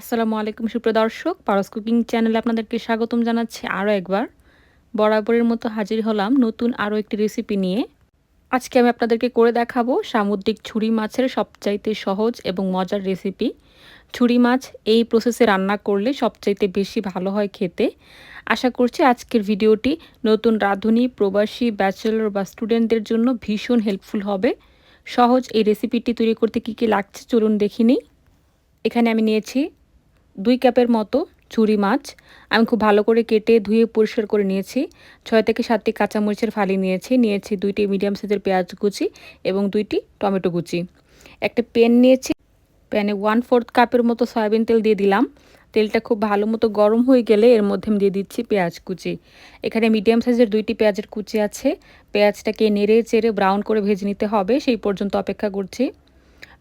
আসসালামু আলাইকুম সুপ্রদর্শক পারস কুকিং চ্যানেলে আপনাদেরকে স্বাগতম জানাচ্ছি আরও একবার। বরাবরের মতো হাজির হলাম নতুন আরও একটি রেসিপি নিয়ে। আজকে আমি আপনাদেরকে করে দেখাবো সামুদ্রিক ছুরি মাছের সবচাইতে সহজ এবং মজার রেসিপি। ছুরি মাছ এই প্রসেসে রান্না করলে সবচাইতে বেশি ভালো হয় খেতে। আশা করছি আজকের ভিডিওটি নতুন রাঁধুনি, প্রবাসী, ব্যাচেলর বা স্টুডেন্টদের জন্য ভীষণ হেল্পফুল হবে। সহজ এই রেসিপিটি তৈরি করতে কী কী লাগছে চলুন দেখিনি এখানে আমি নিয়েছি দুই কাপের মতো চুরি মাছ আমি খুব ভালো করে কেটে ধুয়ে পরিষ্কার করে নিয়েছি। ছয় থেকে সাতটি কাঁচামরিচের ফালি নিয়েছি নিয়েছি দুইটি মিডিয়াম সাইজের পেঁয়াজ কুচি এবং দুইটি টমেটো কুচি। একটা প্যান নিয়েছি প্যানে ওয়ান ফোর্থ কাপের মতো সয়াবিন তেল দিয়ে দিলাম। তেলটা খুব ভালো মতো গরম হয়ে গেলে এর মধ্যে আমি দিয়ে দিচ্ছি পেঁয়াজ কুচি। এখানে মিডিয়াম সাইজের দুইটি পেঁয়াজের কুচি আছে। পেঁয়াজটাকে নেড়ে চেড়ে ব্রাউন করে ভেজে নিতে হবে, সেই পর্যন্ত অপেক্ষা করছি।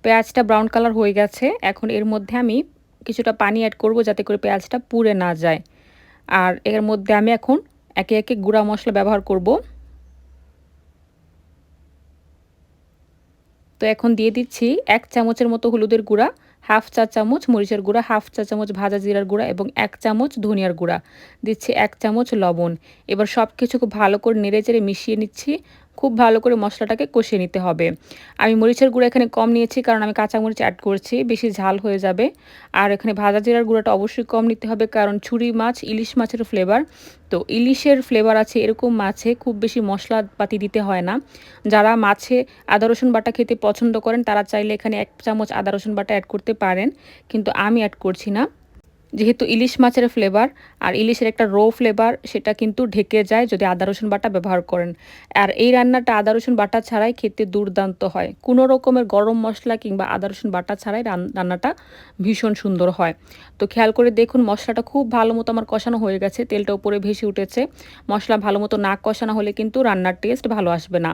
পেঁয়াজটা ব্রাউন কালার হয়ে গেছে, এখন এর মধ্যে আমি কিছুটা পানি অ্যাড করব যাতে করে পেঁয়াজটা পুড়ে না যায়। আর এর মধ্যে আমি এখন একে একে গুঁড়া মশলা ব্যবহার করব। তো এখন দিয়ে দিচ্ছি এক চামচের মতো হলুদের গুঁড়া, হাফ চা চামচ মরিচের গুঁড়া, হাফ চা চামচ ভাজা জিরার গুঁড়া এবং এক চামচ ধনিয়ার গুঁড়া। দিচ্ছি এক চামচ লবণ। এবার সব কিছু খুব ভালো করে নেড়ে চেড়ে মিশিয়ে নিচ্ছি। খুব ভালো করে মশলাটাকে কষিয়ে নিতে হবে। আমি মরিচের গুঁড়ো এখানে কম নিয়েছি কারণ আমি কাঁচা মরিচ অ্যাড করছি, বেশি ঝাল হয়ে যাবে। আর এখানে ভাজা জিরার গুঁড়োটা অবশ্যই কম নিতে হবে কারণ ছুরি মাছ ইলিশ মাছের ফ্লেভার তো ইলিশের ফ্লেভার আছে, এরকম মাছে খুব বেশি মশলাপাতি দিতে হয় না। যারা মাছে আদা, রসুন বাটা খেতে পছন্দ করেন, তারা চাইলে এখানে এক চামচ আদা, রসুন বাটা অ্যাড করতে পারেন। কিন্তু আমি অ্যাড করছি না। যেহেতু ইলিশ মাছের ফ্লেভার আর ইলিশের একটা রো ফ্লেভার সেটা কিন্তু ঢেকে যায় যদি আদা রসুন বাটা ব্যবহার করেন। আর এই রান্নাটা আদা রসুন বাটা ছাড়াই খেতে দুর্দান্ত হয়। কোনো রকমের গরম মশলা কিংবা আদা রসুন বাটা ছাড়াই রান্নাটা ভীষণ সুন্দর হয়। তো খেয়াল করে দেখুন, মশলাটা খুব ভালো মতো আমার কষানো হয়ে গেছে, তেলটা উপরে ভেসে উঠেছে। মশলা ভালো মতো না কষানো হলে কিন্তু রান্নার টেস্ট ভালো আসবে না।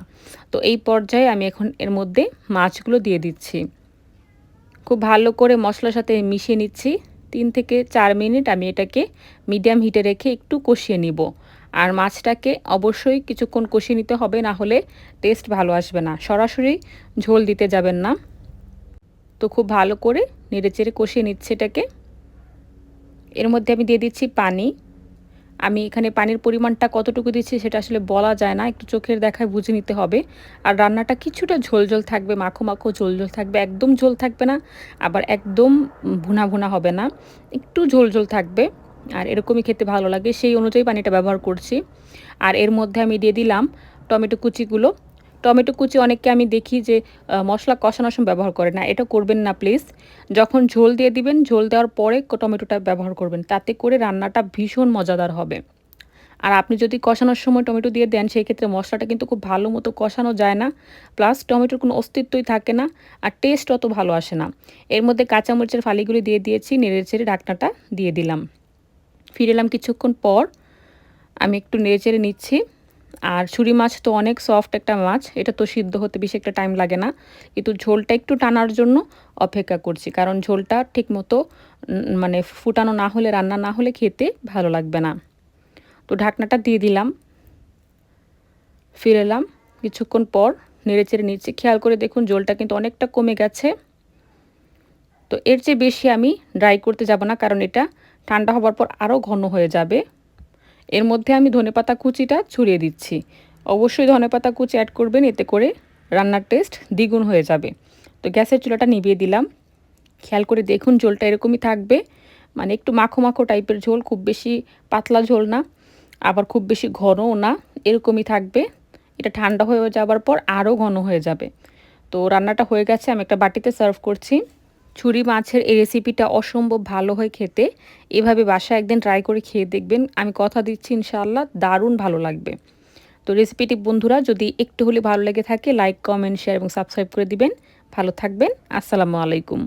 তো এই পর্যায়ে আমি এখন এর মধ্যে মাছগুলো দিয়ে দিচ্ছি। খুব ভালো করে মশলার সাথে মিশিয়ে নিচ্ছি। তিন থেকে চার মিনিট আমি এটাকে মিডিয়াম হিটে রেখে একটু কষিয়ে নিব। আর মাছটাকে অবশ্যই কিছুক্ষণ কষিয়ে নিতে হবে, না হলে টেস্ট ভালো আসবে না। সরাসরি ঝোল দিতে যাবেন না। তো খুব ভালো করে নেড়ে চেড়ে কষিয়ে নিচ্ছে এটাকে। এর মধ্যে আমি দিয়ে দিচ্ছি পানি। আমি এখানে পানির পরিমাণটা কতটুকু দিচ্ছি সেটা আসলে বলা যায় না, একটু চোখের দেখায় বুঝে নিতে হবে। আর রান্নাটা কিছুটা ঝোল ঝোল থাকবে, মাখো মাখো ঝোল ঝোল থাকবে, একদম ঝোল থাকবে না, আবার একদম ভুনা ভুনা হবে না, একটু ঝোল ঝোল থাকবে। আর এরকমই খেতে ভালো লাগে, সেই অনুযায়ী পানিটা ব্যবহার করছি। আর এর মধ্যে আমি দিয়ে দিলাম টমেটো কুচিগুলো টমেটো কুচি অনেককে আমি দেখি যে মশলা কষানোর সময় ব্যবহার করে না। এটা করবেন না, প্লিজ। যখন ঝোল দিয়ে দিবেন, ঝোল দেওয়ার পরে টমেটোটা ব্যবহার করবেন। তাতে করে রান্নাটা ভীষণ মজাদার হবে। আর আপনি যদি কষানোর সময় টমেটো দিয়ে দেন, সেই ক্ষেত্রে মশলাটা কিন্তু খুব ভালো মতো কষানো যায় না। প্লাস টমেটোর কোনো অস্তিত্বই থাকে না আর টেস্ট অত ভালো আসে না। এর মধ্যে কাঁচামরিচের ফালিগুলি দিয়ে দিয়েছি, নেড়ে চেড়ে ঢাকনাটা দিয়ে দিলাম। ফিরে এলাম কিছুক্ষণ পর। আমি একটু নেড়ে চেড়ে নিচ্ছি। আর ছুরি মাছ তো অনেক সফট একটা মাছ। এটা তো সিদ্ধ হতে বেশি একটা টাইম লাগে না। কিন্তু ঝোলটা একটু টানার জন্য অপেক্ষা করছি। কারণ ঝোলটা ঠিক মতো মানে ফুটানো না হলে, রান্না না হলে খেতে ভালো লাগবে না। তো ঢাকনাটা দিয়ে দিলাম। ফিরে এলাম। কিছুক্ষণ পর নেড়ে চেড়ে নিচ্ছি। খেয়াল করে দেখুন জলটা কিন্তু অনেকটা কমে গেছে। তো এর চেয়ে বেশি আমি ড্রাই করতে যাব না। কারণ এটা ঠান্ডা হবার পর আরও ঘন হয়ে যাবে। এর মধ্যে আমি ধনেপাতা কুচিটা ছড়িয়ে দিচ্ছি। অবশ্যই ধনেপাতা কুচি অ্যাড করবেন, এতে করে রান্নার টেস্ট দ্বিগুণ হয়ে যাবে। তো গ্যাসের চুলাটা নিভিয়ে দিলাম। খেয়াল করে দেখুন ঝোলটা এরকমই থাকবে। মানে একটু মাখো মাখো টাইপের ঝোল, খুব বেশি পাতলা ঝোল না, আবার খুব বেশি ঘনও না, এরকমই থাকবে। এটা ঠান্ডা হয়ে যাওয়ার পর আরও ঘন হয়ে যাবে। তো রান্নাটা হয়ে গেছে, আমি একটা বাটিতে সার্ভ করছি। ছুরি মাছের এই রেসিপিটা অসম্ভব ভালো হয় খেতে। এভাবে বাসায় একদিন ট্রাই করে খেয়ে দেখবেন। আমি কথা দিচ্ছি ইনশাআল্লাহ, দারুণ ভালো লাগবে। তো রেসিপিটি বন্ধুরা, যদি একটু হলে ভালো লেগে থাকে লাইক কমেন্ট শেয়ার এবং সাবস্ক্রাইব করে দিবেন। ভালো থাকবেন। আসসালামু আলাইকুম।